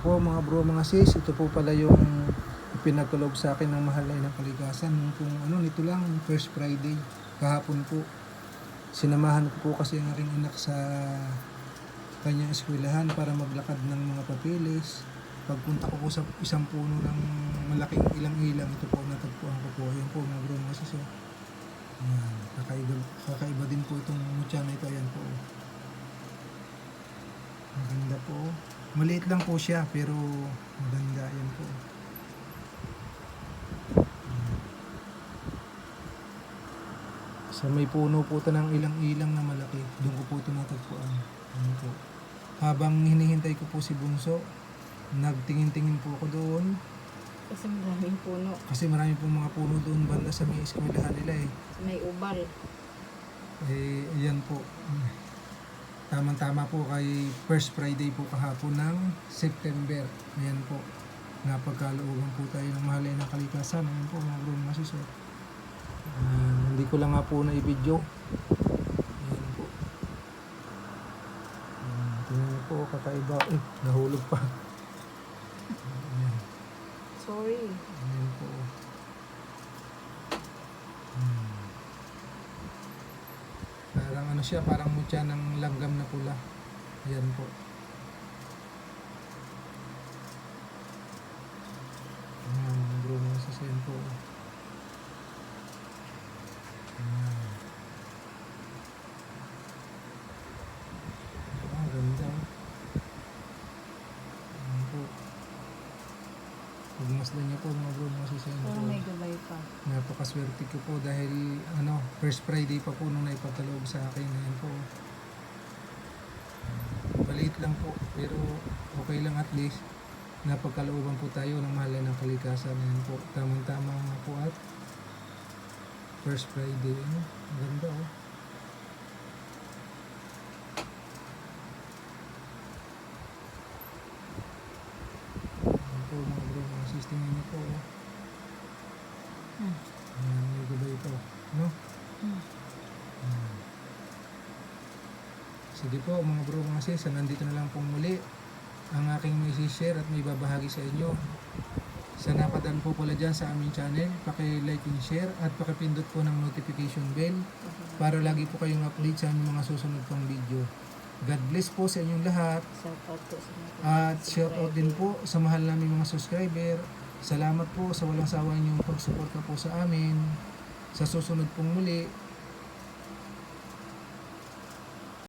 po mga bro, mga sis, ito po pala yung pinagkaloob sa akin ng mahal na inang kalikasan. Nung ano, nito lang, first Friday, kahapon po. Sinamahan ko po kasi ang aking anak sa kanyang eskwelahan para maglakad ng mga papilis. Pagpunta ko po sa isang puno ng malaking ilang-ilang, ito po natagpuan ko po. Ayan po mga bro, mga sis. oh. Ayan, kakaiba, kakaiba din po itong mutya na ito. Ayan po. Maganda po. Maliit lang po siya pero maganda yan po. Sa may puno po ito ng ilang-ilang na malaki. Doon ko po ito natagpuan. Ano po. Habang hinihintay ko po si Bunso, nagtingin-tingin po ako doon. Kasi maraming puno. Kasi marami pong mga puno doon banda sa may eskwelahan nila eh. May ubal. Eh, yan po. Tamang-tama po kay first Friday po kahapon ng September. Ayan po. Napagkalooban po tayo ng mahalay ng kalikasan. Ayan po mga bro, mga sis. oh. Ah, hindi ko lang nga po na i-video. Ayan po. Ayan, tingnan niyo po, kakaiba. Eh, nahulog pa. Ayan. Sorry. Ayan po. Hmm. Parang ano siya, parang mutya ng langgam na pula. Ayan po. Ayan, bro, mga sasayan po. Ayan. Ah, ganda. Ayan po. Pagmasdan niyo po mga bro, mga sasayan po. Parang may gabay. Napakaswerte ko po dahil ano, first Friday pa po nung naipagkaloob sa akin. Ayan po. Maliit lang po, pero okay lang at least napagkalooban po tayo ng mahal ng kalikasan. Ayan po, tamang-tama po at first Friday. Ano, ganda oh. Ayan po mga bro, mga system niyo po. Oh. Hmm. Ayan, may gabay ito. No? Hmm. Hmm. Sige po mga bro mga sis, nandito na lang pong muli ang aking may share at may babahagi sa inyo. Sa napadaan po pala dyan sa aming channel, paki-like and share at pakipindot po ng notification bell para lagi po kayong update sa aming mga susunod pang video. God bless po sa inyong lahat Shout out po sa mga at shout out din po sa mahal namin mga subscriber. Salamat po sa walang sawa niyong pagsuporta po sa amin. Sa susunod pong muli,